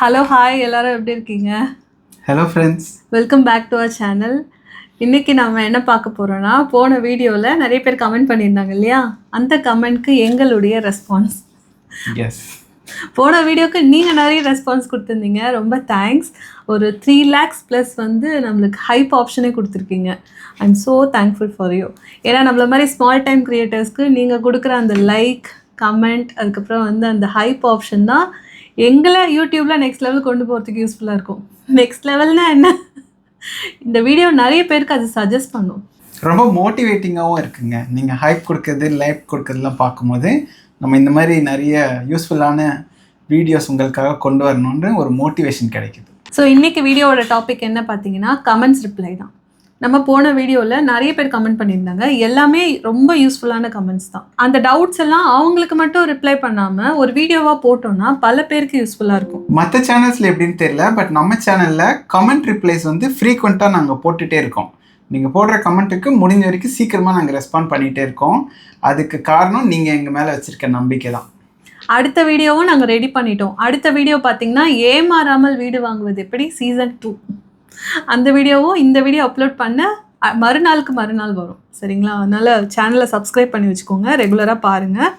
Hello hi எல்லாரும் எப்படி இருக்கீங்க? Hello friends welcome back to our channel இன்னைக்கு நம்ம என்ன பார்க்க போறோம்னா போன வீடியோவில் நிறைய பேர் கமெண்ட் பண்ணியிருந்தாங்க இல்லையா? அந்த கமெண்ட்க்கு எங்களுடைய ரெஸ்பான்ஸ் எஸ் போன வீடியோக்கு நீங்கள் நிறைய ரெஸ்பான்ஸ் கொடுத்துருந்தீங்க. ரொம்ப தேங்க்ஸ் ஒரு த்ரீ லேக்ஸ் ப்ளஸ் வந்து நம்மளுக்கு ஹைப் ஆப்ஷனே கொடுத்துருக்கீங்க. I am so thankful for you ஏன்னா நம்மள மாதிரி ஸ்மால் டைம் க்ரியேட்டர்ஸ்க்கு நீங்கள் கொடுக்குற அந்த லைக் கமெண்ட் அதுக்கப்புறம் வந்து அந்த ஹைப் ஆப்ஷன் தான் எங்களை யூடியூப்பில் நெக்ஸ்ட் லெவல் கொண்டு போகிறதுக்கு யூஸ்ஃபுல்லாக இருக்கும். நெக்ஸ்ட் லெவல்னா என்ன? இந்த வீடியோ நிறைய பேருக்கு அது சஜஸ்ட் பண்ணும். ரொம்ப மோட்டிவேட்டிங்காகவும் இருக்குங்க. நீங்கள் ஹைப் கொடுக்கறது லைக் கொடுக்கறதுலாம் பார்க்கும்போது நம்ம இந்த மாதிரி நிறைய யூஸ்ஃபுல்லான வீடியோஸ் உங்களுக்காக கொண்டு வரணுன்ற ஒரு மோட்டிவேஷன் கிடைக்குது. ஸோ இன்னைக்கு வீடியோவோட டாபிக் என்ன பார்த்தீங்கன்னா கமெண்ட்ஸ் ரிப்ளை தான். நம்ம போன வீடியோவில் நிறைய பேர் கமெண்ட் பண்ணியிருந்தாங்க. எல்லாமே ரொம்ப யூஸ்ஃபுல்லான கமெண்ட்ஸ் தான். அந்த டவுட்ஸ் எல்லாம் அவங்களுக்கு மட்டும் ரிப்ளை பண்ணாமல் ஒரு வீடியோவாக போட்டோம்னா பல பேருக்கு யூஸ்ஃபுல்லாக இருக்கும். மற்ற சேனல்ஸில் எப்படின்னு தெரியல பட் நம்ம சேனலில் கமெண்ட் ரிப்ளைஸ் வந்து ஃப்ரீக்வெண்ட்டாக நாங்கள் போட்டுகிட்டே இருக்கோம். நீங்கள் போடுற கமெண்ட்டுக்கு முடிஞ்ச வரைக்கும் சீக்கிரமாக நாங்கள் ரெஸ்பாண்ட் பண்ணிகிட்டே இருக்கோம். அதுக்கு காரணம் நீங்கள் எங்கள் மேலே வச்சுருக்க நம்பிக்கை தான். அடுத்த வீடியோவும் நாங்கள் ரெடி பண்ணிட்டோம். அடுத்த வீடியோ பார்த்தீங்கன்னா ஏமாறாமல் வீடு வாங்குவது எப்படி? சீசன் டூ அந்த வீடியோவும் இந்த வீடியோ அப்லோட் பண்ண மறுநாளுக்கு மறுநாள் வரும். சரிங்களா? அதனால் சேனலை சப்ஸ்கிரைப் பண்ணி வச்சுக்கோங்க. ரெகுலராக பாருங்கள்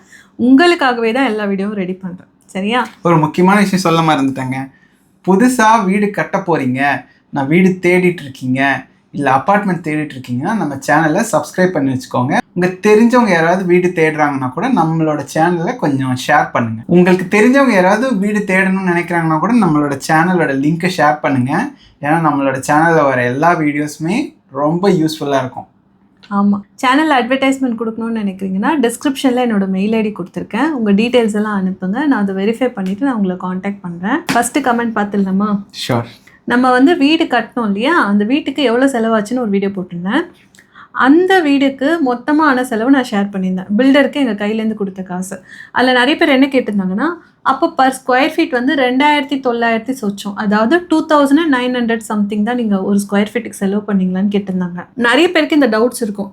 உங்களுக்காகவே தான் எல்லா வீடியோவும் ரெடி பண்ணுறேன் சரியா? ஒரு முக்கியமான விஷயம் சொல்ல மறந்துட்டேங்க புதுசாக வீடு கட்ட போகிறீங்க நான் வீடு தேடிட்டு இருக்கீங்க. இல்லை அப்பார்ட்மெண்ட் தேடிட்டு இருக்கீங்கன்னா நம்ம சேனலை சப்ஸ்கிரைப் பண்ணி வச்சுக்கோங்க. உங்கள் தெரிஞ்சவங்க யாராவது வீடு தேடுறாங்கன்னா கூட நம்மளோட சேனலை கொஞ்சம் ஷேர் பண்ணுங்கள் உங்களுக்கு தெரிஞ்சவங்க யாராவது வீடு தேடணும்னு நினைக்கிறாங்கன்னா கூட நம்மளோட சேனலோட லிங்க்கை ஷேர் பண்ணுங்கள் ஏன்னா நம்மளோட சேனலில் வர எல்லா வீடியோஸுமே ரொம்ப யூஸ்ஃபுல்லாக இருக்கும். ஆமாம் சேனல் அட்வர்டைஸ்மெண்ட் கொடுக்கணும்னு நினைக்கிறீங்கன்னா டிஸ்கிரிப்ஷனில் என்னோட மெயில் ஐடி கொடுத்துருக்கேன். உங்கள் டீட்டெயில்ஸ் எல்லாம் அனுப்புங்க. நான் அதை வெரிஃபை பண்ணிவிட்டு நான் உங்களை காண்டாக்ட் பண்ணுறேன் ஃபஸ்ட்டு கமெண்ட் பார்த்துடலாமா? ஷோர் நம்ம வந்து வீடு கட்டணும் இல்லையா? அந்த வீட்டுக்கு எவ்வளோ செலவாச்சுன்னு ஒரு வீடியோ போட்டிருந்தேன். அந்த வீடுக்கு மொத்தமான செலவு நான் ஷேர் பண்ணியிருந்தேன். பில்டருக்கு எங்கள் கையிலேருந்து கொடுத்த காசு. அதில் நிறைய பேர் என்ன கேட்டிருந்தாங்கன்னா அப்போ பர் ஸ்கொயர் ஃபீட் வந்து ரெண்டாயிரத்தி தொள்ளாயிரத்தி சொச்சம். அதாவது two thousand nine hundred something தான் நீங்கள் ஒரு ஸ்கொயர் ஃபீட்டுக்கு செலவு பண்ணீங்களான்னு கேட்டிருந்தாங்க. நிறைய பேருக்கு இந்த டவுட்ஸ் இருக்கும்.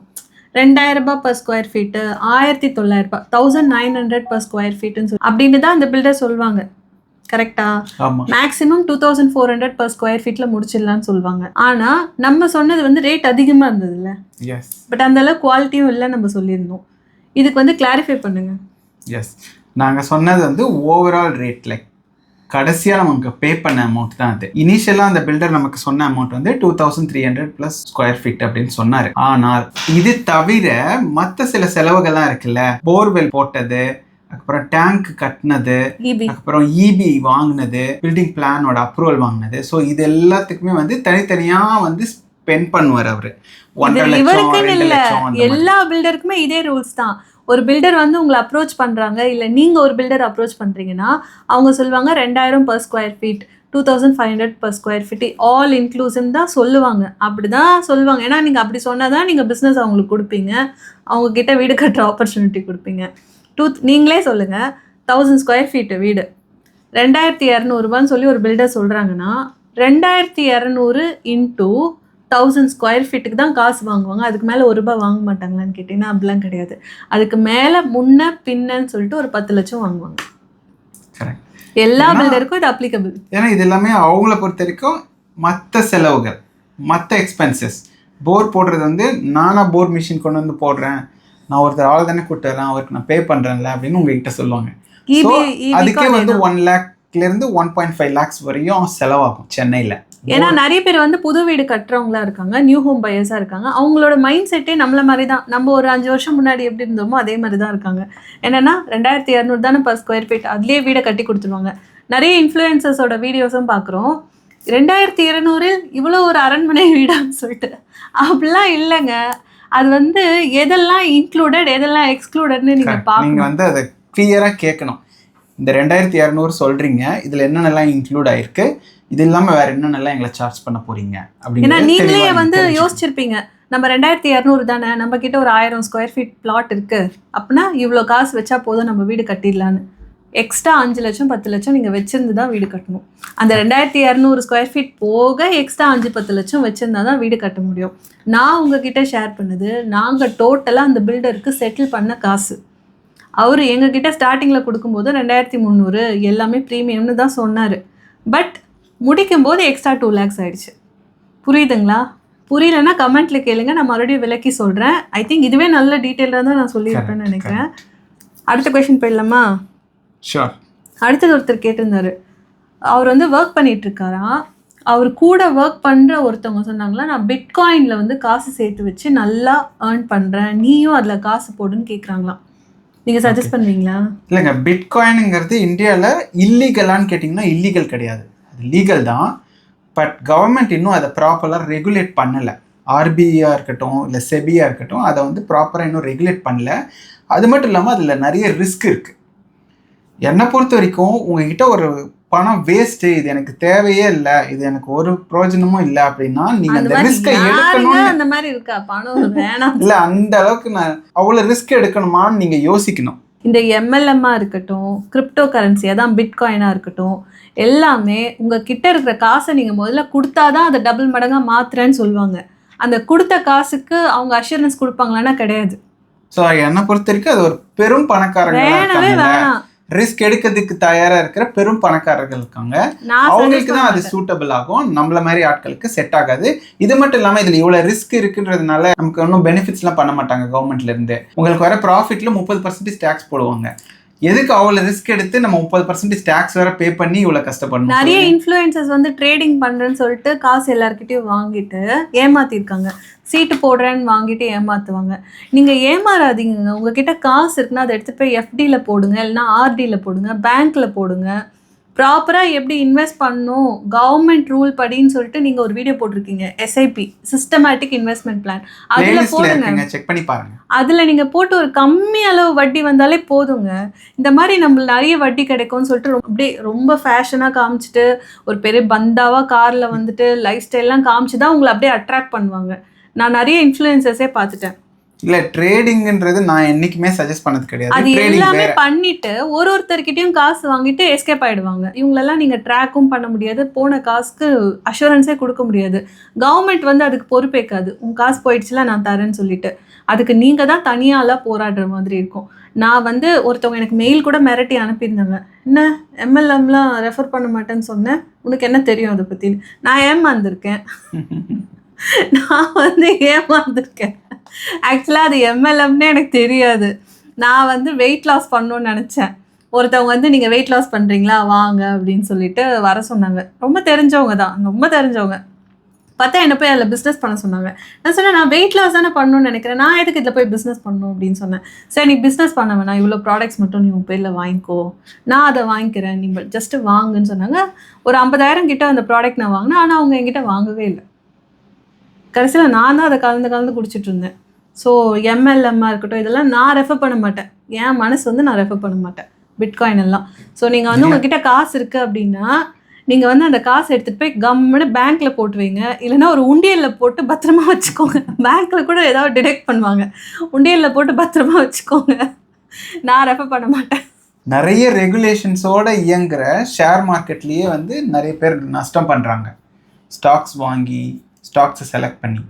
ரெண்டாயிரரூபா பர் ஸ்கொயர் ஃபீட்டு ஆயிரத்தி தொள்ளாயிரம் thousand nine hundred per square ஃபீட்டுன்னு சொல்லி அப்படின்னு தான் அந்த பில்டர் சொல்லுவாங்க. கரெக்டா maximum two thousand four hundred per square ஃபீட்டில் முடிச்சிடலாம்னு சொல்லுவாங்க. ஆனால் நம்ம சொன்னது வந்து ரேட் அதிகமாக இருந்ததுல்ல? பட் அந்த அளவு குவாலிட்டியும் இல்லை நம்ம சொல்லியிருந்தோம். இதுக்கு வந்து கிளாரிஃபை பண்ணுங்க. எஸ் நாங்கள் சொன்னது வந்து ஓவரால் ரேட் லைக் கடைசியாக நமக்கு பே பண்ண அமௌண்ட் தான் அது. இனிஷியலாக அந்த பில்டர் நமக்கு சொன்ன அமௌண்ட் வந்து two thousand three hundred plus square feet அப்படின்னு சொன்னார். ஆனால் இது தவிர மற்ற சில செலவுகள்லாம் இருக்குல்ல? போர்வெல் போட்டது அப்புறம் டேங்க் கட்டினது இபி அப்புறம் இபி வாங்கினது பில்டிங் பிளானோட அப்ரூவல் வாங்கினது. ஸோ இது எல்லாத்துக்குமே வந்து தனித்தனியாக வந்து ஸ்பெண்ட் பண்ணுவார் அவர். இவருக்குன்னு இல்ல. எல்லா பில்டருக்குமே இதே ரூல்ஸ் தான். ஒரு பில்டர் வந்து உங்களை அப்ரோச் பண்றாங்க இல்ல நீங்க ஒரு பில்டர் அப்ரோச் பண்றீங்கன்னா அவங்க சொல்லுவாங்க ரெண்டாயிரம் per square feet two thousand five hundred per square feet all inclusive தான் சொல்லுவாங்க. அப்படிதான் சொல்லுவாங்க. ஏன்னா நீங்க அப்படி சொன்னாதான் நீங்க பிசினஸ் அவங்களுக்கு கொடுப்பீங்க. அவங்க கிட்ட வீடு கட்டுற ஆப்பர்ச்சுனிட்டி கொடுப்பீங்க. டூ நீங்களே சொல்லுங்க. தௌசண்ட் ஸ்கொயர் ஃபீட் வீடு. ரெண்டாயிரத்தி இரநூறுபான்னு சொல்லி ஒரு பில்டர் சொல்கிறாங்கன்னா ரெண்டாயிரத்தி இரநூறு இன்டூ தௌசண்ட் ஸ்கொயர் ஃபீட்டுக்கு தான் காசு வாங்குவாங்க. அதுக்கு மேலே ஒரு ரூபாய் வாங்க மாட்டாங்களான்னு கேட்டிங்கன்னா அப்படிலாம் கிடையாது. அதுக்கு மேலே முன்ன பின்னன்னு சொல்லிட்டு ஒரு பத்து லட்சம் வாங்குவாங்க. எல்லா பில்டருக்கும் இது அப்ளிகபிள் ஏன்னா இது எல்லாமே அவங்கள பொறுத்த வரைக்கும் மற்ற செலவுகள் மற்ற எக்ஸ்பென்சஸ் போர் போடுறது வந்து நானா போர் மிஷின் கொண்டு வந்து போடுறேன். நான் ஒருத்தர் ஆள் தானே கூட்டு வரேன் அவருக்கு நான் பே பண்றேன்ல அப்படின்னு உங்ககிட்ட சொல்லுவாங்க. So, இபி அதுக்கே வந்து ஒன் லேக்ல இருந்து ஒன் பாயிண்ட் ஃபைவ் லேக்ஸ் வரையும் செலவாகும் சென்னையில. ஏன்னா நிறைய பேர் வந்து புது வீடு கட்டுறவங்களா இருக்காங்க நியூ ஹோம் பையர்ஸாக இருக்காங்க. அவங்களோட மைண்ட் செட்டே நம்மள மாதிரி தான் நம்ம ஒரு அஞ்சு வருஷம் முன்னாடி எப்படி இருந்தோமோ அதே மாதிரி தான் இருக்காங்க. என்னன்னா ரெண்டாயிரத்தி இரநூறு தானே பர் ஸ்கொயர் ஃபீட் அதுலேயே வீடை கட்டி கொடுத்துருவாங்க. நிறைய இன்ஃப்ளூயன்சஸோட வீடியோஸும் பார்க்குறோம் ரெண்டாயிரத்தி இரநூறில் இவ்வளோ ஒரு அரண்மனை வீடான்னு சொல்லிட்டு. அப்படிலாம் இல்லைங்க. அது வந்து எதெல்லாம் இன்க்ளூடட் எதெல்லாம் எக்ஸ்க்ளூடட்னு நீங்கள் நீங்க பார்க்கணும். வந்து அதை கிளியரா கேட்கணும். இந்த ரெண்டாயிரத்தி இரநூறு சொல்றீங்க இதுல என்னென்னலாம் இன்க்ளூட் ஆயிருக்கு இது இல்லாம வேற என்னென்னலாம் எங்களை சார்ஜ் பண்ண போறீங்க ஏன்னா அப்படிங்கிறது நீங்களே வந்து. யோசிச்சிருப்பீங்க நம்ம ரெண்டாயிரத்தி இரநூறு தானே நம்ம கிட்ட ஒரு ஆயிரம் ஸ்கொயர் ஃபீட் பிளாட் இருக்கு அப்படின்னா இவ்வளோ காசு வச்சா போதும் நம்ம வீடு கட்டிடலான்னு எக்ஸ்ட்ரா அஞ்சு லட்சம் பத்து லட்சம் நீங்கள் வச்சிருந்து தான் வீடு கட்டணும். அந்த ரெண்டாயிரத்தி இரநூறு ஸ்கொயர் ஃபீட் போக எக்ஸ்ட்ரா அஞ்சு பத்து லட்சம் வச்சிருந்தா தான் வீடு கட்ட முடியும். நான் உங்ககிட்ட ஷேர் பண்ணது நாங்கள் டோட்டலாக அந்த பில்டருக்கு செட்டில் பண்ண காசு. அவர் எங்ககிட்ட ஸ்டார்டிங்கில் கொடுக்கும்போது ரெண்டாயிரத்தி முந்நூறு எல்லாமே ப்ரீமியம்னு தான் சொன்னார். பட் முடிக்கும் போது எக்ஸ்ட்ரா டூ லேக்ஸ் ஆயிடுச்சு. புரியுதுங்களா? புரியலன்னா கமெண்ட்ல கேளுங்க. நான் மறுபடியும் விளக்கி சொல்கிறேன் ஐ திங்க் இதுவே நல்ல டீட்டெயிலாக தான் நான் சொல்லியிருப்பேன்னு நினைக்கிறேன். அடுத்த கொஷின் போயிடலாமா? அடுத்தது ஒருத்தர் கேட்டிருந்தாரு. அவர் வந்து ஒர்க் பண்ணிட்டு இருக்காராம் அவர் கூட ஒர்க் பண்ற ஒருத்தவங்க சொன்னாங்களா நான் பிட்காயின்ல வந்து காசு சேர்த்து வச்சு நல்லா ஏர்ன் பண்றேன். நீயும் அதுல காசு போடுன்னு கேக்குறாங்களாம் நீங்க சஜஸ்ட் பண்ணுவீங்களா? இல்லைங்க பிட்காயினுங்கிறது இந்தியாவில் இல்லீகலான்னு கேட்டிங்கன்னா இல்லீகல் கிடையாது. அது லீகல் தான். பட் கவர்மெண்ட் இன்னும் அதை ப்ராப்பராக ரெகுலேட் பண்ணலை. ஆர்பிஐயாக இருக்கட்டும் இல்லை செபியாக இருக்கட்டும் அதை வந்து ப்ராப்பராக இன்னும் ரெகுலேட் பண்ணல. அது மட்டும் இல்லாமல் அதில் நிறைய ரிஸ்க் இருக்குது என்னை பொறுத்த வரைக்கும் உங்ககிட்ட ஒரு பணம் வேஸ்ட்டு இது எனக்கு தேவையே இல்லை இது எனக்கு ஒரு பிரயோஜனமும் இல்லை அப்படின்னா நீங்கள் அந்த ரிஸ்க்கை யாருங்க எடுக்கணும்னு அந்த மாதிரி இருக்கா? பணம் வேணாம். இல்லை அந்த அளவுக்கு நான் அவ்வளோ ரிஸ்க் எடுக்கணுமான்னு நீங்கள் யோசிக்கணும். இந்த எம்எல்எம்மா இருக்கட்டும் கிரிப்டோ கரன்சி அதான் பிட்காயினா இருக்கட்டும் எல்லாமே உங்க கிட்ட இருக்கிற காசை நீங்க முதல்ல கொடுத்தாதான் அதை டபுள் மடங்கா மாத்துறேன்னு சொல்லுவாங்க. அந்த கொடுத்த காசுக்கு அவங்க அஷூரன்ஸ் கொடுப்பாங்களான்னா கிடையாது. ஸோ என்னை பொறுத்த வரைக்கும் அது ஒரு பெரும் பணக்காரங்க வேணவே வேணாம். ரிஸ்க் எடுக்கிறதுக்கு தயாரா இருக்கிற பெரும் பணக்காரர்கள் இருக்காங்க. அவங்களுக்கு தான் அது சூட்டபிள் ஆகும். நம்மள மாதிரி ஆட்களுக்கு செட் ஆகாது. இது மட்டும் இல்லாம இதுல இவ்வளவு ரிஸ்க் இருக்குன்றதுனால நமக்கு ஒன்றும் பெனிஃபிட்ஸ் எல்லாம் பண்ண மாட்டாங்க கவர்மெண்ட்ல இருந்து. உங்களுக்கு வர ப்ராஃபிட்ல முப்பது பர்சன்டேஜ் டேக்ஸ் போடுவாங்க. எதுக்கு அவ்வளவு ரிஸ்க் எடுத்து நம்ம முப்பது பர்சன்டேஜ் டேக்ஸ் வேற பே பண்ணி இவ்வளவு கஷ்டப்படணும்? நிறைய இன்ஃப்ளூயன்சஸ் வந்து ட்ரேடிங் பண்றேன்னு சொல்லிட்டு காசு எல்லார்கிட்டயும் வாங்கிட்டு ஏமாத்திருக்காங்க. சீட்டு போடுறேன்னு வாங்கிட்டு ஏமாத்துவாங்க. நீங்க ஏமாறாதீங்க உங்ககிட்ட காசு இருக்குன்னா அதை எடுத்து போய் எஃப்டியில் போடுங்க இல்லைன்னா ஆர்டியில் போடுங்க பேங்க்ல போடுங்க. ப்ராப்பரா எப்படி இன்வெஸ்ட் பண்ணணும்? கவர்மெண்ட் ரூல் படின்னு சொல்லிட்டு நீங்க ஒரு வீடியோ போட்டிருக்கீங்க. எஸ்ஐபி சிஸ்டமேட்டிக் இன்வெஸ்ட்மெண்ட் பிளான் அதுல போடுங்க. செக் பண்ணி பாருங்க. அதுல நீங்க போட்டு ஒரு கம்மி அளவு வட்டி வந்தாலே போதுங்க. இந்த மாதிரி நம்ம நிறைய வட்டி கிடைக்கும்னு சொல்லிட்டு ரொம்ப- அப்படியே ரொம்ப ஃபேஷனா காமிச்சிட்டு ஒரு பெரிய பந்தாவா கார்ல வந்துட்டு லைஃப் ஸ்டைல்லாம் காமிச்சு தான் உங்களை அப்படியே அட்ராக்ட் பண்ணுவாங்க. நான் நிறைய இன்ஃப்ளூயன்சஸே பார்த்துட்டேன். இல்ல ட்ரேடிங்ன்றது நான் என்னைக்குமே சஜஸ்ட் பண்ணது கிடையாது. அது எல்லாமே பண்ணிட்டு ஒரு ஒருத்தர்கிட்டயும் காசு வாங்கிட்டு எஸ்கேப் ஆயிடுவாங்க. இவங்களெல்லாம் நீங்க ட்ராக்கும் பண்ண முடியாது போன காசுக்கு அஷூரன்ஸே கொடுக்க முடியாது. கவர்மெண்ட் வந்து அதுக்கு பொறுப்பேற்காது உன் காசு போயிடுச்சுல நான் தரேன்னு சொல்லிட்டு. அதுக்கு நீங்க தான் தனியாலாம் போராடுற மாதிரி இருக்கும். நான் வந்து ஒருத்தவங்க எனக்கு மெயில் கூட மிரட்டி அனுப்பியிருந்தாங்க என்ன? எம்எல்எம்லாம் ரெஃபர் பண்ண மாட்டேன்னு சொன்னேன். உனக்கு என்ன தெரியும் அதை பத்தி நான் ஏமாந்துருக்கேன். நான் வந்து ஏமாந்துருக்கேன். ஆக்சுவலாக அது எம்எல்எம்னு எனக்கு தெரியாது. நான் வந்து வெயிட் லாஸ் பண்ணணும்னு நினச்சேன். ஒருத்தவங்க வந்து நீங்கள் வெயிட் லாஸ் பண்ணுறீங்களா வாங்க அப்படின்னு சொல்லிட்டு வர சொன்னாங்க. ரொம்ப தெரிஞ்சவங்க தான். ரொம்ப தெரிஞ்சவங்க. பார்த்தா என்ன போய் அதில் பிஸ்னஸ் பண்ண சொன்னாங்க. நான் சொன்னேன் நான் வெயிட் லாஸ் தானே பண்ணணும்னு நினைக்கிறேன். நான் எதுக்கு இதில் போய் பிஸ்னஸ் பண்ணணும்? அப்படின்னு சொன்னேன். சரி நீ பிஸ்னஸ் பண்ண வேணாம். இவ்வளோ ப்ராடக்ட்ஸ் மட்டும் நீ உன் பேரில் வாங்கிக்கோ. நான் அதை வாங்கிக்கிறேன். நீங்கள் ஜஸ்ட்டு வாங்குன்னு சொன்னாங்க. ஒரு ஐம்பதாயிரம் கிட்ட அந்த ப்ராடக்ட் நான் வாங்கினேன். ஆனால் அவங்க என்கிட்ட வாங்கவே இல்லை. கடைசியில் நான் தான் அதை கலந்து கலந்து குடிச்சிட்டு இருந்தேன் ஸோ எம்எல்எம்மாக இருக்கட்டும் இதெல்லாம் நான் ரெஃபர் பண்ண மாட்டேன். என் மனசு வந்து நான் ரெஃபர் பண்ண மாட்டேன். பிட்காயின் எல்லாம். ஸோ நீங்கள் வந்து உங்ககிட்ட காசு இருக்குது அப்படின்னா நீங்கள் வந்து அந்த காசு எடுத்துகிட்டு போய் கம்முன்னு பேங்க்கில் போட்டு வைங்க. இல்லைன்னா ஒரு உண்டியலில் போட்டு பத்திரமா வச்சுக்கோங்க. பேங்க்கில் கூட ஏதாவது டிடெக்ட் பண்ணுவாங்க. உண்டியலில் போட்டு பத்திரமா வச்சுக்கோங்க. நான் ரெஃபர் பண்ண மாட்டேன். நிறைய ரெகுலேஷன்ஸோட இயங்குற ஷேர் மார்க்கெட்லேயே வந்து நிறைய பேர் நஷ்டம் பண்ணுறாங்க ஸ்டாக்ஸ் வாங்கி ஸ்டாக்ஸை செலக்ட் பண்ணி.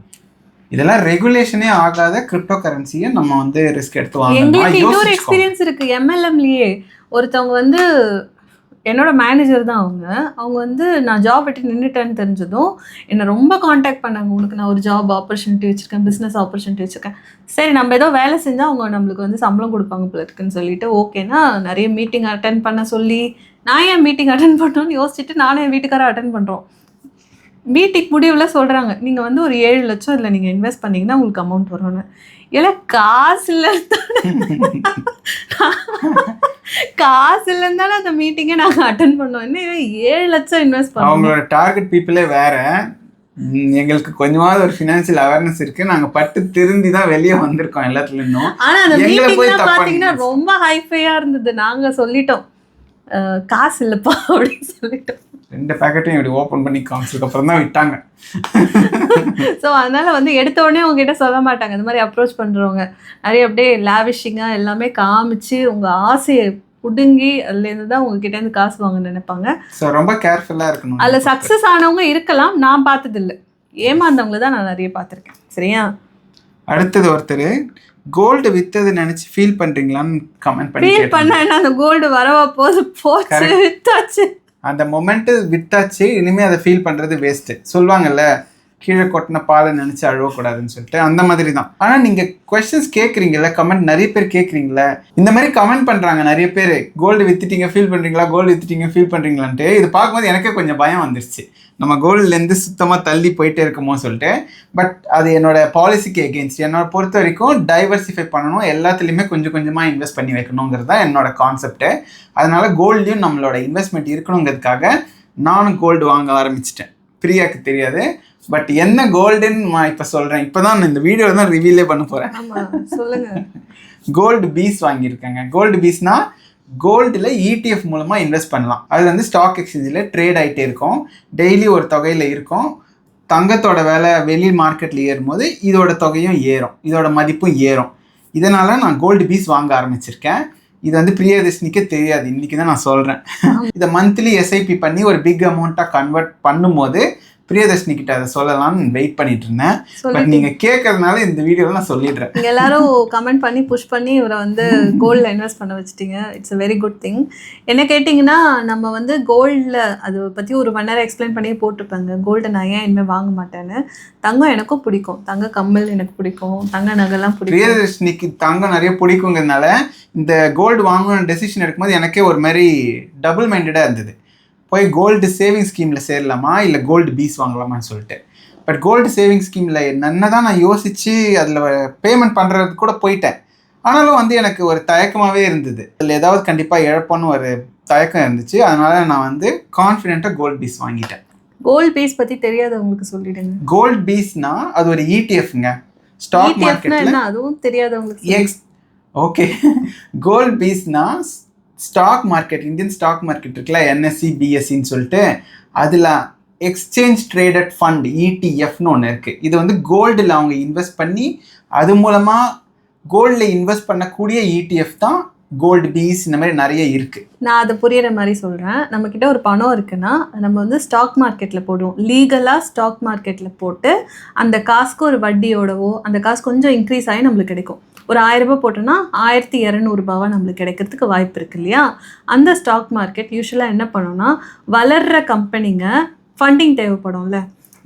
இதெல்லாம் ரெகுலேஷனே ஆகாத கிரிப்டோ கரன்சியை நம்ம வந்து ரிஸ்க் எடுத்து வாங்கணும் இன்னொரு. எக்ஸ்பீரியன்ஸ் இருக்கு. எம்எல்எம்லயே ஒருத்தவங்க வந்து என்னோட மேனேஜர் தான் அவங்க. அவங்க வந்து நான் ஜாப் விட்டு நின்றுட்டேன்னு தெரிஞ்சதும் என்னை ரொம்ப காண்டாக்ட் பண்ணாங்க. உனக்கு நான் ஒரு ஜாப் ஆப்பர்ச்சுனிட்டி வச்சிருக்கேன் பிஸ்னஸ் ஆப்பர்ச்சுனிட்டி வச்சிருக்கேன். சரி நம்ம ஏதோ வேலை செஞ்சால் அவங்க நம்மளுக்கு வந்து சம்பளம் கொடுப்பாங்க போல இருக்குன்னு சொல்லிட்டு ஓகேனா நிறைய மீட்டிங் அட்டன் பண்ண சொல்லி நான் ஏன் மீட்டிங் அட்டன் பண்ணணும்னு யோசிச்சுட்டு நானும் என் வீட்டுக்காரர் அட்டன் பண்ணுறோம் மீட்டிங் முடிவில் சொல்கிறாங்க நீங்கள் வந்து ஒரு ஏழு லட்சம் இதில் நீங்கள் இன்வெஸ்ட் பண்ணீங்கன்னா உங்களுக்கு அமௌண்ட் வரும்னு. இல்லை காசு இல்லை காசு இல்லைன்னு தானே அந்த மீட்டிங்கை நாங்கள் அட்டன் பண்ணோம். என்ன இவன் ஏழு லட்சம் இன்வெஸ்ட் பண்ணோம்? அவங்களோட டார்கெட் பீப்புளே வேற. எங்களுக்கு கொஞ்சமாவது ஒரு ஃபினான்ஷியல் அவேர்னஸ் இருக்கு. நாங்க பட்டு திருந்தி தான் வெளியே வந்திருக்கோம் எல்லாத்துல இருந்தும் ஆனா அந்த மீட்டிங்லாம் பாத்தீங்கன்னா. ரொம்ப ஹைஃபையா இருந்தது. நாங்க சொல்லிட்டோம். காசு இல்லப்பா அப்படின்னு சொல்லிட்டோம். ரெண்டு பேக்கெட்டையும் இப்படி ஓபன் பண்ணி காமிச்சதுக்கு அப்புறம் தான் விட்டாங்க. ஸோ அதனால வந்து எடுத்த உடனே உங்ககிட்ட சொல்ல மாட்டாங்க. இந்த மாதிரி அப்ரோச் பண்றவங்க. நிறைய அப்படியே லேவிஷிங்காக எல்லாமே காமிச்சு உங்க ஆசையை புடுங்கி அதுலேருந்து தான் உங்ககிட்ட இருந்து காசு வாங்க நினைப்பாங்க. ஸோ ரொம்ப கேர்ஃபுல்லா இருக்கணும். அதில் சக்ஸஸ் ஆனவங்க இருக்கலாம். நான் பார்த்தது இல்லை ஏமாந்தவங்கள தான் நான் நிறைய பார்த்துருக்கேன். சரியா? அடுத்தது ஒருத்தர் கோல்டு வித்தது நினைச்சு ஃபீல் பண்றீங்களான்னு கமெண்ட் பண்ணி ஃபீல். பண்ண அந்த கோல்டு வரவா போது போச்சு. வித்தாச்சு. அந்த மொமெண்ட்டு விட்டாச்சு இனிமேல் அதை ஃபீல் பண்ணுறது வேஸ்ட்டு சொல்லுவாங்கல்ல கீழே கொட்டின பாலை நினச்சி அழுவக்கூடாதுன்னு சொல்லிட்டு அந்த மாதிரி தான் ஆனால் நீங்கள் கொஸ்டின்ஸ் கேட்குறீங்கள கமெண்ட் நிறைய பேர் கேட்குறீங்களே இந்த மாதிரி கமெண்ட் பண்ணுறாங்க நிறைய பேர். கோல்டு வித்துட்டீங்க ஃபீல் பண்ணுறீங்களா கோல்டு வித்துட்டீங்க ஃபீல் பண்ணுறீங்களான்ட்டு இது பார்க்கும்போது எனக்கே கொஞ்சம் பயம் வந்துருச்சு. நம்ம கோல்டுலேருந்து சுத்தமாக தள்ளி போயிட்டே இருக்குமோ சொல்லிட்டு. பட் அது என்னோட பாலிசிக்கு எகென்ஸ்ட் என்னோட பொறுத்த வரைக்கும் டைவர்சிஃபை பண்ணணும். எல்லாத்துலேயுமே கொஞ்சம் கொஞ்சமாக இன்வெஸ்ட் பண்ணி வைக்கணுங்கிறது தான் என்னோட கான்செப்ட்டு அதனால கோல்ட்லேயும் நம்மளோட இன்வெஸ்ட்மெண்ட் இருக்கணுங்கிறதுக்காக நானும் கோல்டு வாங்க ஆரம்பிச்சிட்டேன். பிரியாக்கு தெரியாது. பட் என்ன கோல்டுன்னு நான் இப்போ சொல்கிறேன் இப்போ தான் இந்த வீடியோவில் தான் ரிவீலே பண்ண போகிறேன் கோல்டு பீஸ் வாங்கியிருக்கேங்க. கோல்டு பீஸ்னா கோல்டில் இடிஎஃப் மூலமாக இன்வெஸ்ட் பண்ணலாம். அது வந்து ஸ்டாக் எக்ஸ்சேஞ்சில் ட்ரேட் ஆகிட்டே இருக்கும். டெய்லி ஒரு தொகையில் இருக்கும். தங்கத்தோட விலை வெளி மார்க்கெட்டில் ஏறும்போது இதோட தொகையும் ஏறும். இதோட மதிப்பும் ஏறும். இதனால் நான் கோல்டு பீஸ் வாங்க ஆரம்பிச்சிருக்கேன். இது வந்து பிரியதர்ஷினிக்கே தெரியாது. இன்றைக்கி தான் நான் சொல்கிறேன் இதை மந்த்லி எஸ்ஐபி பண்ணி ஒரு பிக் அமௌண்ட்டாக கன்வெர்ட் பண்ணும்போது பிரியதர்ஷினி கிட்ட அதை சொல்லலாம்னு வெயிட் பண்ணிட்டு இருந்தேன். பட் நீங்கள் கேட்கறதுனால இந்த வீடியோவில் நான் சொல்லிடுறேன். நீங்க எல்லாரும் கமெண்ட் பண்ணி புஷ் பண்ணி இவரை வந்து கோல்டில் இன்வெஸ்ட் பண்ண வச்சிட்டீங்க. It's a very good thing என்ன கேட்டிங்கன்னா நம்ம வந்து கோல்டில் அதை பற்றி ஒரு ஒன் நேரம் எக்ஸ்பிளைன் பண்ணி போட்டிருப்பாங்க கோல்டை நான் ஏன் இனிமேல் வாங்க மாட்டேன்னு? தங்கம் எனக்கும் பிடிக்கும். தங்க கம்மல் எனக்கு பிடிக்கும். தங்க நகைலாம் பிடிக்கும். பிரியதர்ஷினிக்கு தங்கம் நிறைய பிடிக்குங்கிறதுனால இந்த கோல்டு வாங்கணும்னு டெசிஷன் எடுக்கும்போது எனக்கே ஒரு மாதிரி டபுள் மைண்டடாக இருந்தது. போய் கோல்டு சேவிங் ஸ்கீமில் சேரலாமா? இல்லை கோல்டு பீஸ் வாங்கலாமான்னு சொல்லிட்டு. பட் கோல்டு சேவிங் ஸ்கீமில் என்ன தான் நான் யோசித்து அதில் பேமெண்ட் பண்ணுறது கூட போயிட்டேன். ஆனாலும் வந்து எனக்கு ஒரு தயக்கமாகவே இருந்தது. அதில் ஏதாவது கண்டிப்பாக இழப்போன்னு ஒரு தயக்கம் இருந்துச்சு. அதனால நான் வந்து கான்ஃபிடென்ட்டாக கோல்டு பீஸ் வாங்கிட்டேன். கோல்ட் பேஸ் பற்றி தெரியாதவங்களுக்கு சொல்லிடுங்க. கோல்டு பீஸ்னா அது ஒரு இடிஎஃப்ங்க ஸ்டாக் என்ன? அதுவும் தெரியாதவங்களுக்கு. எக்ஸ் okay gold பீஸ்னா stock market Indian stock market இருக்குல்ல என்எஸ்சி பிஎஸ்சின்னு சொல்லிட்டு அதில் எக்ஸ்சேஞ்ச் ட்ரேடட் ஃபண்ட் இடிஎஃப்னு ஒன்று இருக்குது இது வந்து கோல்டில் அவங்க இன்வெஸ்ட் பண்ணி அது மூலமாக கோல்டில் இன்வெஸ்ட் பண்ணக்கூடிய இடிஎஃப் தான் கோல்டு பீஸ் இந்த மாதிரி நிறைய இருக்குது நான் அதை புரியுற மாதிரி சொல்கிறேன் நம்மக்கிட்ட ஒரு பணம் இருக்குன்னா நம்ம வந்து ஸ்டாக் மார்க்கெட்டில் போடுவோம். லீகலாக ஸ்டாக் மார்க்கெட்டில் போட்டு அந்த காசுக்கு ஒரு வட்டியோடவோ அந்த காசு கொஞ்சம் இன்க்ரீஸ் ஆகி நம்மளுக்கு கிடைக்கும். ஒரு ஆயிரம் ரூபாய் போட்டோன்னா ஆயிரத்தி இரநூறுபாவா நம்மளுக்கு கிடைக்கிறதுக்கு வாய்ப்பு இருக்கு இல்லையா? அந்த ஸ்டாக் மார்க்கெட் யூஸ்வலாக என்ன பண்ணோன்னா வளர்கிற கம்பெனிங்க ஃபண்டிங் தேவைப்படும்ல.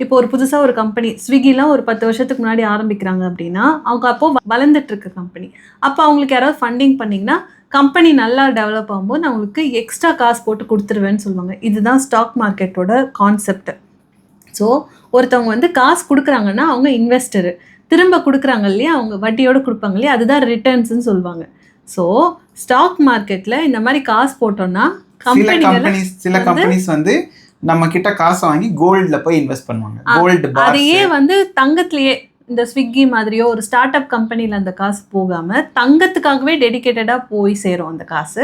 இப்போ ஒரு புதுசாக ஒரு கம்பெனி ஸ்விக்கிலாம் ஒரு பத்து வருஷத்துக்கு முன்னாடி ஆரம்பிக்கிறாங்க அப்படின்னா அவங்க அப்போது வளர்ந்துட்டு இருக்க கம்பெனி அப்போ அவங்களுக்கு யாராவது ஃபண்டிங் பண்ணிங்கன்னா கம்பெனி நல்லா டெவலப் ஆகும்போது அவங்களுக்கு எக்ஸ்ட்ரா காசு போட்டு கொடுத்துருவேன்னு சொல்லுவாங்க. இதுதான் ஸ்டாக் மார்க்கெட்டோட கான்செப்ட் ஸோ ஒருத்தவங்க வந்து காசு கொடுக்குறாங்கன்னா அவங்க இன்வெஸ்டரு திரும்ப கொடுக்குறாங்க இல்லையா? அவங்க வட்டியோட கொடுப்பாங்க இல்லையா? அதுதான் ரிட்டர்ன்ஸ்னு சொல்லுவாங்க. ஸோ ஸ்டாக் மார்க்கெட்டில் இந்த மாதிரி காசு போட்டோம்னா கம்பெனிஸ் சில கம்பெனிஸ் வந்து நம்ம கிட்ட காசை வாங்கி கோல்டில் போய் இன்வெஸ்ட் பண்ணுவாங்க. கோல்டு அதையே வந்து தங்கத்திலேயே இந்த ஸ்விக்கி மாதிரியோ ஒரு ஸ்டார்ட் அப் கம்பெனியில் அந்த காசு போகாமல் தங்கத்துக்காகவே டெடிகேட்டடாக போய் சேரும் அந்த காசு.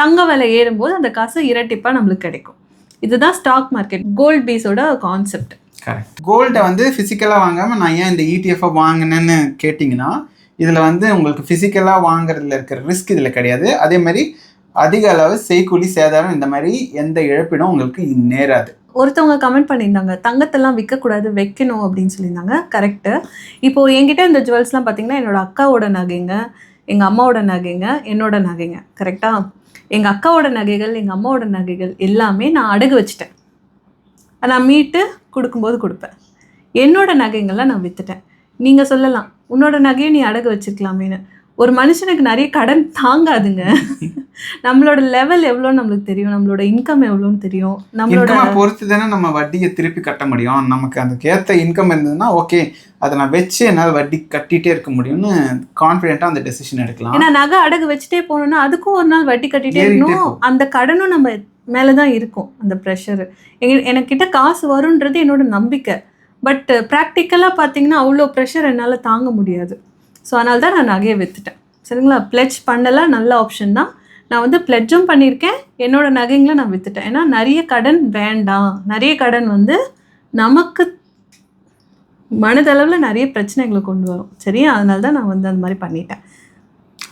தங்க விலை ஏறும்போது அந்த காசு இரட்டிப்பாக நம்மளுக்கு கிடைக்கும். இதுதான் ஸ்டாக் மார்க்கெட் கோல்ட் பீஸோட கான்செப்ட் கரெக்ட் கோல்டை வந்து ஃபிசிக்கலாக வாங்காமல் நான் ஏன் இந்த E இடிஎஃப்ஐ வாங்கினேன்னு கேட்டிங்கன்னா இதில் வந்து உங்களுக்கு ஃபிசிக்கலாக வாங்குறதுல இருக்கிற ரிஸ்க் இதில் கிடையாது. அதே மாதிரி அதிக அளவு செய்கூலி சேதாரம் இந்த மாதிரி எந்த இழப்பீடும் உங்களுக்கு நேராது. ஒருத்தவங்க கமெண்ட் பண்ணியிருந்தாங்க தங்கத்தெல்லாம் விற்கக்கூடாது வைக்கணும் அப்படின்னு சொல்லியிருந்தாங்க. கரெக்டு இப்போ என்கிட்ட இந்த ஜுவல்ஸ்லாம் பார்த்தீங்கன்னா என்னோட அக்காவோட நகைங்க எங்கள் அம்மாவோட நகைங்க என்னோட நகைங்க. கரெக்டாக எங்கள் அக்காவோட நகைகள் எங்கள் அம்மாவோட நகைகள் எல்லாமே நான் அடகு வச்சுட்டேன். நான் மீட்டு கொடுக்கும்போது கொடுப்பேன். என்னோடய நகைங்கள்லாம் நான் விற்றுட்டேன் நீங்கள் சொல்லலாம். உன்னோட நகையை நீ அடகு வச்சிருக்கலாமேன்னு. ஒரு மனுஷனுக்கு நிறைய கடன் தாங்காதுங்க. நம்மளோட லெவல் எவ்வளோன்னு நம்மளுக்கு தெரியும். நம்மளோட இன்கம் எவ்வளோன்னு தெரியும். நம்மளோட பொறுத்து தானே நம்ம வட்டியை திருப்பி கட்ட முடியும். நமக்கு அதுக்கு ஏற்ற இன்கம் இருந்ததுன்னா ஓகே அதை நான் வச்சு என்னால் வட்டி கட்டிகிட்டே இருக்க முடியும்னு கான்ஃபிடென்ட்டாக அந்த டெசிஷன் எடுக்கலாம். ஏன்னா நகை அடகு வச்சுட்டே போனோம்னா அதுக்கும் ஒரு நாள் வட்டி கட்டிட்டே ஏறிட்டே இருக்கணும். அந்த கடனும் நம்ம மேலே தான் இருக்கும் அந்த ப்ரெஷர் எங்க எனக்கிட்ட காசு வரும்ன்றது என்னோட நம்பிக்கை. பட் ப்ராக்டிக்கலாக பார்த்தீங்கன்னா அவ்வளோ ப்ரெஷர் என்னால் தாங்க முடியாது. ஸோ அதனால தான் நான் நகையை விற்றுட்டேன் சரிங்களா? பிளெட்ஜ் பண்ணலாம் நல்ல ஆப்ஷன் தான். நான் வந்து பிளெட்ஜும் பண்ணியிருக்கேன். என்னோட நகைங்களை நான் விற்றுட்டேன் ஏன்னா நிறைய கடன் வேண்டாம். நிறைய கடன் வந்து நமக்கு மனதளவில் நிறைய பிரச்சனைகளை கொண்டு வரும். சரியா? அதனால தான் நான் வந்து அந்த மாதிரி பண்ணிட்டேன்.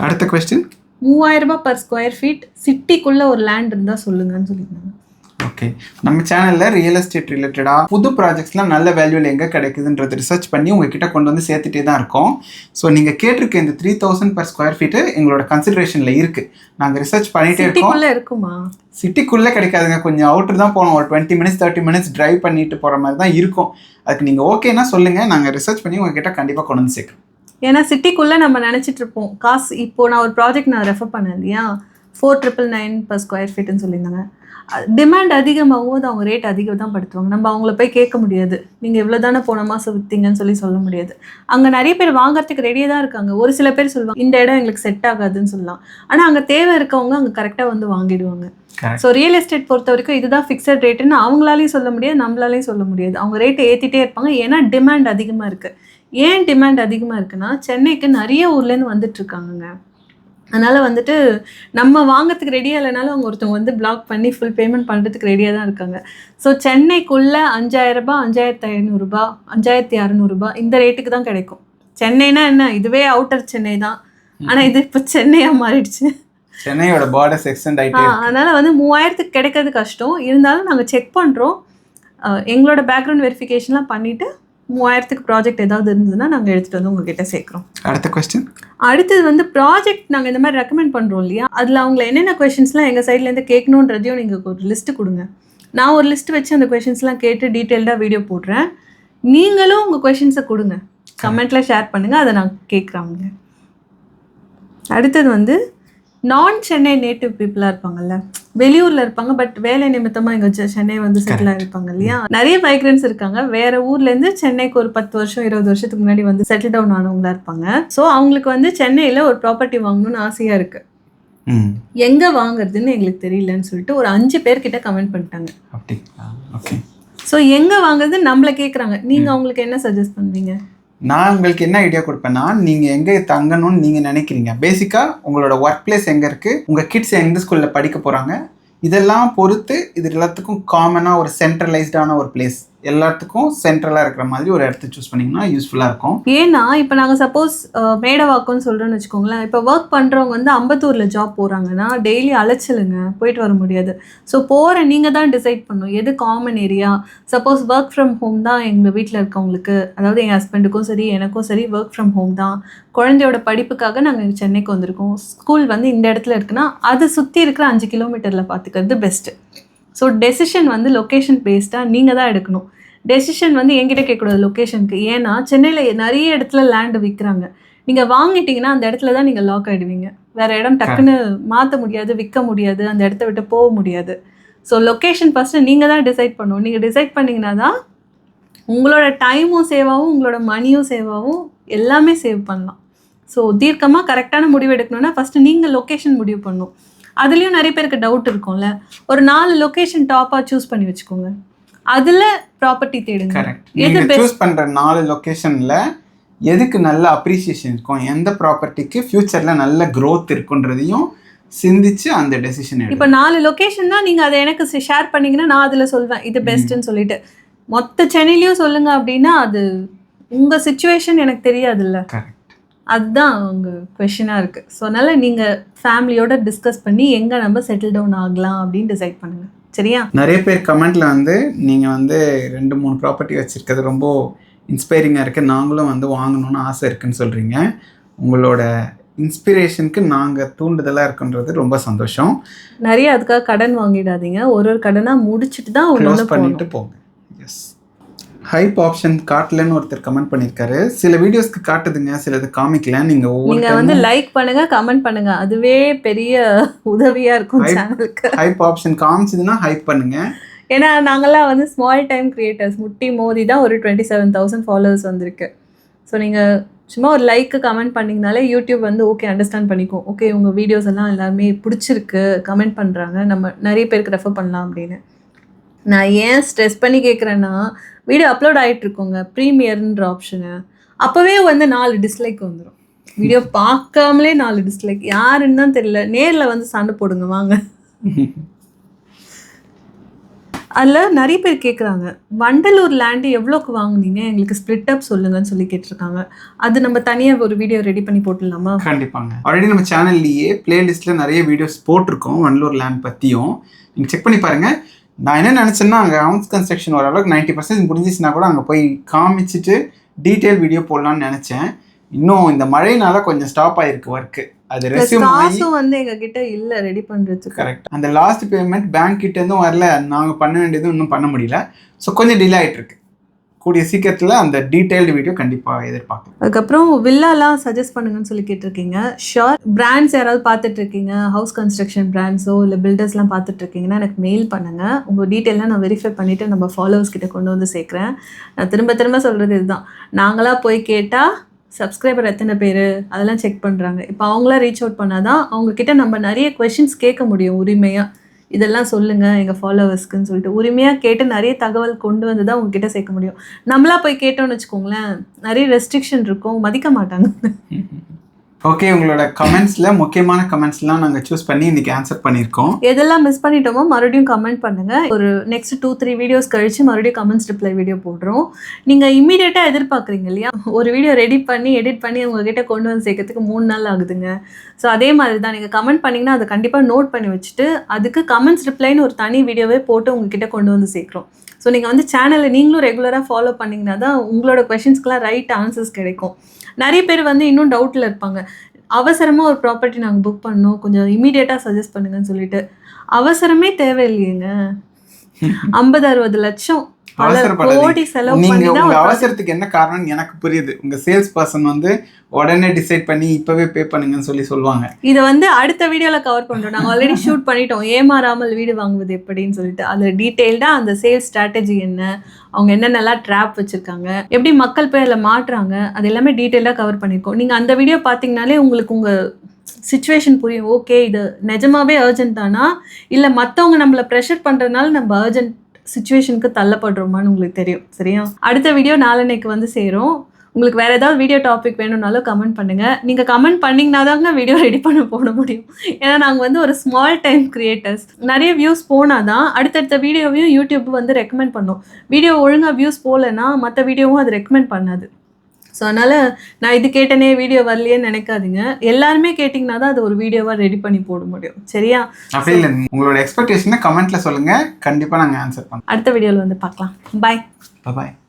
அடுத்த கொஸ்டின் மூவாயிரம் ரூபாய் பர் ஸ்கொயர் ஃபீட் சிட்டிக்குள்ள ஒரு லேண்ட் இருந்தா சொல்லுங்கன்னு சொல்லியிருந்தாங்க. ஓகே நம்ம சேனலில் ரியல் எஸ்டேட் ரிலேட்டடாக புது ப்ராஜெக்ட்ஸ்லாம் நல்ல வேல்யூவில் எங்கே கிடைக்குதுன்றது ரிசர்ச் பண்ணி உங்ககிட்ட கொண்டு வந்து சேர்த்துட்டே தான் இருக்கோம். ஸோ நீங்கள் கேட்டிருக்க இந்த three thousand per square feet எங்களோட கன்சிடரேஷனில் இருக்குது நாங்கள் ரிசர்ச் பண்ணிகிட்டே இருக்கோம். இருக்குமா? சிட்டிக்குள்ளே கிடைக்காதுங்க. கொஞ்சம் அவுட்டர் தான் போகணும். ஒரு twenty minutes thirty minutes drive பண்ணிட்டு போகிற மாதிரி தான் இருக்கும். அதுக்கு நீங்கள் ஓகேனா சொல்லுங்கள் நாங்கள் ரிசர்ச் பண்ணி உங்ககிட்ட கண்டிப்பாக கொண்டு வந்து சேர்க்குறோம். ஏன்னா சிட்டிக்குள்ள நம்ம நினைச்சிட்டு இருப்போம். காசு இப்போ நான் ஒரு ப்ராஜெக்ட் நான் ரெஃபர் பண்ணேன் இல்லையா? Four triple nine per square ஃபீட்னு சொல்லியிருந்தாங்க. டிமாண்ட் அதிகமாகும் போது அவங்க ரேட் அதிகம் தான் படுத்துவாங்க. நம்ம அவங்கள போய் கேட்க முடியாது. நீங்கள் இவ்வளோ தானே போன மாதம் விற்றீங்கன்னு சொல்லி சொல்ல முடியாது. அங்கே நிறைய பேர் வாங்குறதுக்கு ரெடியாக தான் இருக்காங்க. ஒரு சில பேர் சொல்லுவாங்க இந்த இடம் எங்களுக்கு செட் ஆகாதுன்னு சொல்லலாம். ஆனால் அங்கே தேவை இருக்கவங்க அங்கே கரெக்டாக வந்து வாங்கிடுவாங்க. ஸோ ரியல் எஸ்டேட் பொறுத்த வரைக்கும் இதுதான் ஃபிக்ஸட் ரேட்டுன்னு அவங்களாலையும் சொல்ல முடியாது நம்மளாலையும் சொல்ல முடியாது. அவங்க ரேட்டை ஏற்றிட்டே இருப்பாங்க. ஏன்னா டிமாண்ட் அதிகமாக இருக்குது ஏன் டிமாண்ட் அதிகமாக இருக்குன்னா சென்னைக்கு நிறைய ஊர்லேருந்து வந்துட்டு இருக்காங்கங்க. அதனால் வந்துட்டு நம்ம வாங்குறதுக்கு ரெடியாக இல்லைனாலும் அவங்க ஒருத்தவங்க வந்து பிளாக் பண்ணி ஃபுல் பேமெண்ட் பண்ணுறதுக்கு ரெடியாக தான் இருக்காங்க. ஸோ சென்னைக்குள்ளே அஞ்சாயிரரூபா அஞ்சாயிரத்தி ஐநூறுரூபா அஞ்சாயிரத்தி அறநூறுபா இந்த ரேட்டுக்கு தான் கிடைக்கும். சென்னைனா என்ன? இதுவே அவுட்டர் சென்னை தான். ஆனால் இது இப்போ சென்னையாக மாறிடுச்சு. சென்னையோட பார்டர்ஸ் எக்ஸ்டெண்ட் ஆகிட்டே அதனால் வந்து மூவாயிரத்துக்கு கிடைக்கிறது கஷ்டம். இருந்தாலும் நாங்கள் செக் பண்ணுறோம் எங்களோட பேக்ரவுண்ட் வெரிஃபிகேஷன்லாம் பண்ணிவிட்டு மூவாயிரத்துக்கு ப்ராஜெக்ட் ஏதாவது இருந்ததுன்னா நாங்கள் எடுத்துகிட்டு வந்து உங்ககிட்ட சேர்க்குறோம். அடுத்த கொஸ்டின் அடுத்தது வந்து ப்ராஜெக்ட் நாங்கள் இந்த மாதிரி ரெக்கமெண்ட் பண்ணுறோம் இல்லையா? அதில் அவங்கள என்னென்ன கொஷின்ஸ்லாம் எங்கள் சைட்லேருந்து கேட்கணுன்றதையும் நீங்கள் ஒரு லிஸ்ட்டு கொடுங்க. நான் ஒரு லிஸ்ட் வச்சு அந்த கொஷின்ஸ்லாம் கேட்டு டீட்டெயில்டாக வீடியோ போடுறேன். நீங்களும் உங்கள் கொஷின்ஸை கொடுங்க. கமெண்ட்டில் ஷேர் பண்ணுங்கள் அதை நான் கேட்குறாங்க அடுத்தது வந்து நான் சென்னை நேட்டிவ் பீப்புளாக இருப்பாங்கல்ல. வெளியூரில் இருப்பாங்க பட் வேலை நிமித்தமாக இங்கே சென்னை வந்து செட்டில் ஆகிருப்பாங்க இல்லையா? நிறைய மைக்ரன்ஸ் இருக்காங்க. வேற ஊர்லேருந்து சென்னைக்கு ஒரு பத்து வருஷம் இருபது வருஷத்துக்கு முன்னாடி வந்து செட்டில் டவுன் ஆனவங்களா இருப்பாங்க. ஸோ அவங்களுக்கு வந்து சென்னையில் ஒரு ப்ராப்பர்ட்டி வாங்கணும்னு ஆசையாக இருக்குது எங்கே வாங்குறதுன்னு எங்களுக்கு தெரியலன்னு சொல்லிட்டு ஒரு அஞ்சு பேர்கிட்ட கமெண்ட் பண்ணிட்டாங்க. ஸோ எங்கே வாங்குறது நம்மளை கேட்குறாங்க நீங்கள் அவங்களுக்கு என்ன சஜஸ்ட் பண்ணுவீங்க? நான் உங்களுக்கு என்ன ஐடியா கொடுப்பேன்னா நீங்கள் எங்கே தங்கணும்னு நீங்கள் நினைக்கிறீங்க. பேசிக்காக உங்களோட ஒர்க் பிளேஸ் எங்கே இருக்குது உங்கள் கிட்ஸ் எந்த ஸ்கூலில் படிக்க போகிறாங்க இதெல்லாம் பொறுத்து இது எல்லாத்துக்கும் காமனாக ஒரு சென்ட்ரலைஸ்டான ஒரு பிளேஸ் எல்லாத்துக்கும் சென்ட்ரலாக இருக்கிற மாதிரி ஒரு இடத்த சூஸ் பண்ணிங்கன்னா யூஸ்ஃபுல்லாக இருக்கும். ஏன்னா இப்போ நாங்கள் சப்போஸ் மேடவாக்கம்னு சொல்கிறோன்னு வச்சுக்கோங்களேன். இப்போ ஒர்க் பண்ணுறவங்க வந்து அம்பத்தூரில் ஜாப் போகிறாங்கன்னா டெய்லி அலைச்சலுங்க. போயிட்டு வர முடியாது. ஸோ போகிற நீங்கள் தான் டிசைட் பண்ணணும். எது common area suppose work from home தான் எங்கள் வீட்டில் இருக்கவங்களுக்கு அதாவது என் ஹஸ்பண்டுக்கும் சரி எனக்கும் சரி ஒர்க் ஃப்ரம் ஹோம் தான். குழந்தையோட படிப்புக்காக நாங்கள் சென்னைக்கு வந்திருக்கோம். ஸ்கூல் வந்து இந்த இடத்துல இருக்குன்னா அதை சுற்றி இருக்கிற அஞ்சு கிலோமீட்டரில் பார்த்துக்கிறது பெஸ்ட்டு ஸோ டெசிஷன் வந்து லொக்கேஷன் பேஸ்டாக நீங்கள் தான் எடுக்கணும். டெசிஷன் வந்து என்கிட்ட கேட்கக்கூடாது லொக்கேஷனுக்கு ஏன்னா சென்னையில் நிறைய இடத்துல லேண்டு விற்கிறாங்க நீங்கள் வாங்கிட்டீங்கன்னா அந்த இடத்துல தான் நீங்கள் லாக் ஆகிடுவீங்க வேற இடம் டக்குன்னு மாற்ற முடியாது விற்க முடியாது அந்த இடத்த விட்டு போக முடியாது. ஸோ லொக்கேஷன் ஃபஸ்ட்டு நீங்கள் தான் டிசைட் பண்ணணும். நீங்கள் டிசைட் பண்ணிங்கன்னா தான் உங்களோட டைமும் சேவ் ஆகும் உங்களோட மணியும் சேவ் ஆகும் எல்லாமே சேவ் பண்ணலாம். ஸோ தீர்க்கமாக கரெக்டான முடிவு எடுக்கணும்னா ஃபஸ்ட்டு நீங்கள் லொக்கேஷன் முடிவு பண்ணணும். அதுலேயும் நிறைய பேருக்கு டவுட் இருக்கும்ல. ஒரு நாலு லொக்கேஷன் டாப்பாக சூஸ் பண்ணி வச்சுக்கோங்க. அதில் ப்ராப்பர்ட்டி தேடுங்க. Correct best? சூஸ் பண்ணுற நாலு லொக்கேஷனில் எதுக்கு நல்ல அப்ரிசியேஷன் இருக்கும்? எந்த ப்ராப்பர்ட்டிக்கு ஃப்யூச்சரில் நல்ல growth இருக்குன்றதையும் சிந்திச்சு அந்த டெசிஷன் இப்போ நாலு லொக்கேஷன் தான் நீங்கள் அதை எனக்கு ஷேர் பண்ணீங்கன்னா நான் அதில் சொல்வேன். இது பெஸ்ட்டுன்னு சொல்லிட்டு. மொத்த சென்னையிலையும் சொல்லுங்க அப்படின்னா அது உங்கள் சுச்சுவேஷன் எனக்கு தெரியாதுல்ல. கரெக்ட் அதுதான் உங்கள் கொஷினாக இருக்குது ஸோ அதனால் நீங்கள் ஃபேமிலியோட டிஸ்கஸ் பண்ணி எங்கே நம்ம செட்டில் டவுன் ஆகலாம் அப்படின்னு டிசைட் பண்ணுங்கள் சரியா? நிறைய பேர் கமெண்ட்ல வந்து நீங்கள் வந்து ரெண்டு மூணு ப்ராப்பர்ட்டி வச்சுருக்கிறது ரொம்ப இன்ஸ்பைரிங்காக இருக்குது நாங்களும் வந்து வாங்கணும்னு ஆசை இருக்குன்னு சொல்கிறீங்க உங்களோட இன்ஸ்பிரேஷனுக்கு நாங்கள் தூண்டுதலாக இருக்குன்றது ரொம்ப சந்தோஷம். நிறைய அதுக்காக கடன் வாங்கிடாதீங்க. ஒரு ஒரு கடனாக முடிச்சுட்டு தான் க்ளோஸ் பண்ணிட்டு போங்க. ஹைப் ஆப்ஷன் காட்டலன்னு ஒருத்தர் கமெண்ட் பண்ணியிருக்காரு சில வீடியோஸ்க்கு காட்டுதுங்க சிலது காமிக்கல. ஒவ்வொரு நீங்க வந்து லைக் பண்ணுங்க கமெண்ட் பண்ணுங்க. அதுவே பெரிய உதவியா இருக்கும். சேனலுக்கு ஹைப் ஆப்ஷன் காமிச்சதுன்னா ஹைப் பண்ணுங்க. ஏன்னா நாங்கெல்லாம் வந்து ஸ்மால் டைம் கிரியேட்டர்ஸ் முட்டி மோதி தான் ஒரு டுவெண்ட்டி செவன் தௌசண்ட் ஃபாலோவர்ஸ் வந்திருக்கு. ஸோ நீங்கள் சும்மா ஒரு லைக்கு கமெண்ட் பண்ணிங்கனாலே யூடியூப் வந்து ஓகே அண்டர்ஸ்டாண்ட் பண்ணிக்கும். ஓகே உங்கள் வீடியோஸ் எல்லாம் எல்லாருமே பிடிச்சிருக்கு கமெண்ட் பண்ணுறாங்க நம்ம நிறைய பேருக்கு ரெஃபர் பண்ணலாம் அப்படின்னு. நான் ஏன் ஸ்ட்ரெஸ் பண்ணி கேட்குறேன்னா வீடியோ அப்லோட் ஆகிட்ருக்கோங்க ப்ரீமியர்ன்ற ஆப்ஷனு அப்போவே வந்து நாலு டிஸ்லைக் வந்துடும் வீடியோ பார்க்காமலே நாலு டிஸ்லைக் யாருன்னு தான் தெரியல. நேரில் வந்து சண்டை போடுங்க வாங்க. அதில் நிறைய பேர் கேட்குறாங்க வண்டலூர் லேண்டு எவ்வளோக்கு வாங்குனீங்க? எங்களுக்கு ஸ்ப்ளிட் அப் சொல்லுங்கன்னு சொல்லி கேட்டிருக்காங்க. அது நம்ம தனியாக ஒரு வீடியோ ரெடி பண்ணி போட்டுடலாமா? கண்டிப்பாங்க. ஆல்ரெடி நம்ம சேனல்லையே பிளேலிஸ்ட்டில் நிறைய வீடியோஸ் போட்டிருக்கோம் வண்டலூர் லேண்ட் பற்றியும் நீங்கள் செக் பண்ணி பாருங்கள் நான் என்ன நினச்சேன்னா அங்கே ஹவுஸ் கன்ஸ்ட்ரக்ஷன் ஓரளவுக்கு நைன்ட்டி பர்சன்ட் முடிஞ்சிச்சுன்னா கூட அங்கே போய் காமிச்சிட்டு டீட்டெயில் வீடியோ போடலாம்னு நினச்சேன். இன்னும் இந்த மழைனால கொஞ்சம் ஸ்டாப் ஆயிருக்கு ஒர்க்கு அது ஆகி காசும் வந்து எங்க கிட்ட இல்ல ரெடி பண்றதுக்கு. கரெக்ட் அந்த லாஸ்ட் பேமெண்ட் பேங்க் கிட்ட இருந்தும் வரல. நாங்கள் பண்ண வேண்டியதும் இன்னும் பண்ண முடியல. ஸோ கொஞ்சம் டிலே ஆயிட்டு இருக்கு. கூடிய சீக்கிரத்தில் அந்த டீட்டெயில்டு வீடியோ கண்டிப்பாக எதிர்பார்க்கலாம். அதுக்கப்புறம் வில்லாலாம் சஜஸ்ட் பண்ணுங்கன்னு சொல்லி கேட்டிருக்கீங்க. ஷோர் பிராண்ட்ஸ் யாராவது பார்த்துட்டு இருக்கீங்க ஹவுஸ் கன்ஸ்ட்ரக்ஷன் பிராண்ட்ஸோ இல்லை பில்டர்ஸ்லாம் பார்த்துட்டு இருக்கீங்கன்னா எனக்கு மெயில் பண்ணுங்கள் உங்கள் டீட்டெயிலாம் நான் வெரிஃபை பண்ணிவிட்டு நம்ம ஃபாலோவர்ஸ் கிட்ட கொண்டு வந்து சேர்க்குறேன். நான் திரும்ப திரும்ப சொல்கிறது இதுதான். நாங்களாக போய் கேட்டால் சப்ஸ்கிரைபர் எத்தனை பேர்? அதெல்லாம் செக் பண்ணுறாங்க இப்போ அவங்களாம் ரீச் அவுட் பண்ணால் தான் அவங்கக்கிட்ட நம்ம நிறைய கொஷின்ஸ் கேட்க முடியும் உரிமையாக இதெல்லாம் சொல்லுங்க எங்கள் ஃபாலோவர்ஸ்க்குன்னு சொல்லிட்டு உரிமையாக கேட்டு நிறைய தகவல் கொண்டு வந்து தான் உங்ககிட்ட சேர்க்க முடியும். நம்மளா போய் கேட்டோம்னு வச்சுக்கோங்களேன் நிறைய ரெஸ்ட்ரிக்ஷன் இருக்கும் மதிக்க மாட்டாங்க. ஓகே உங்களோட கமெண்ட்ஸில் முக்கியமான கமெண்ட்ஸ்லாம் நாங்கள் சூஸ் பண்ணி இன்னைக்கு ஆன்சர் பண்ணியிருக்கோம். எதெல்லாம் மிஸ் பண்ணிட்டோமோ மறுபடியும் கமெண்ட் பண்ணுங்க. ஒரு நெக்ஸ்ட் டூ த்ரீ வீடியோஸ் கழிச்சு மறுபடியும் கமெண்ட்ஸ் ரிப்ளை வீடியோ போடுறோம். நீங்க இமீடியட்டா எதிர்பார்க்குறீங்க இல்லையா? ஒரு வீடியோ ரெடி பண்ணி எடிட் பண்ணி உங்ககிட்ட கொண்டு வந்து சேர்க்கறதுக்கு மூணு நாள் ஆகுதுங்க. ஸோ அதே மாதிரி தான் நீங்கள் கமெண்ட் பண்ணீங்கன்னா அதை கண்டிப்பாக நோட் பண்ணி வச்சுட்டு அதுக்கு கமெண்ட்ஸ் ரிப்ளைன்னு ஒரு தனி வீடியோவே போட்டு உங்ககிட்ட கொண்டு வந்து சேர்க்குறோம். ஸோ நீங்கள் வந்து சேனலை நீங்களும் ரெகுலராக ஃபாலோ பண்ணிங்கன்னா தான் உங்களோட கொஷின்ஸ்க்குலாம் ரைட் ஆன்சர்ஸ் கிடைக்கும். நிறைய பேர் வந்து இன்னும் டவுட்டில் இருப்பாங்க. அவசரமாக ஒரு ப்ராப்பர்ட்டி நாங்கள் புக் பண்ணோம். கொஞ்சம் இமீடியட்டாக சஜஸ்ட் பண்ணுங்கன்னு சொல்லிட்டு. அவசரமே தேவையில்லையேங்க. ஐம்பது அறுபது லட்சம். செலவு நீங்க உங்க அவசரத்துக்கு என்ன காரணம்னு எனக்கு புரியுது. உங்க சேல்ஸ் பர்சன் வந்து உடனே டிசைட் பண்ணி இப்பவே பே பண்ணுங்கன்னு சொல்லி சொல்லுவாங்க. இதை வந்து அடுத்த வீடியோவில் கவர் பண்ணுறோம் நாங்கள் ஆல்ரெடி ஷூட் பண்ணிட்டோம். ஏமாறாமல் வீடு வாங்குவது எப்படின்னு சொல்லிட்டு. அதில் டீட்டெயில்டாக அந்த சேல்ஸ் ஸ்ட்ராட்டஜி என்ன? அவங்க என்னென்னலாம் ட்ராப் வச்சுருக்காங்க? எப்படி மக்கள் போய் அதில் மாட்டுறாங்க அது எல்லாமே டீட்டெயிலாக கவர் பண்ணியிருக்கோம் நீங்கள் அந்த வீடியோ பார்த்தீங்கனாலே உங்களுக்கு உங்கள் சுச்சுவேஷன் புரியும். ஓகே இது நிஜமாவே அர்ஜென்ட் தானா? இல்லை மற்றவங்க நம்மளை ப்ரெஷர் பண்ணுறதுனால நம்ம அர்ஜென்ட் சுச்சுவேஷனுக்கு தள்ளப்படுறோமான்னு உங்களுக்கு தெரியும் சரியா? அடுத்த வீடியோ நாளன்னைக்கு வந்து சேரும். உங்களுக்கு வேறு ஏதாவது வீடியோ டாபிக் வேணும்னாலும் கமெண்ட் பண்ணுங்கள் நீங்கள் கமெண்ட் பண்ணிங்கன்னா தாங்க வீடியோ ரெடி பண்ண போட முடியும். ஏன்னா நாங்கள் வந்து ஒரு ஸ்மால் டைம் கிரியேட்டர்ஸ் நிறைய வியூஸ் போனாதான் அடுத்தடுத்த வீடியோவையும் யூடியூப் வந்து ரெக்கமெண்ட் பண்ணும். வீடியோ ஒழுங்காக வியூஸ் போகலன்னா மற்ற வீடியோவும் அது ரெக்கமெண்ட் பண்ணாது. ஸோ அதனால நான் இது கேட்டனே வீடியோ வரலையேன்னு நினைக்காதீங்க. எல்லாருமே கேட்டிங்கன்னா தான் அது ஒரு வீடியோவாக ரெடி பண்ணி போட முடியும். சரியா? அப்படி இல்லை. உங்களோட எக்ஸ்பெக்டேஷனை கமெண்ட்ல சொல்லுங்க. கண்டிப்பா நாங்க ஆன்சர் அடுத்த வீடியோவில் வந்து பார்க்கலாம். பாய் பண்ணுவோம் பாய்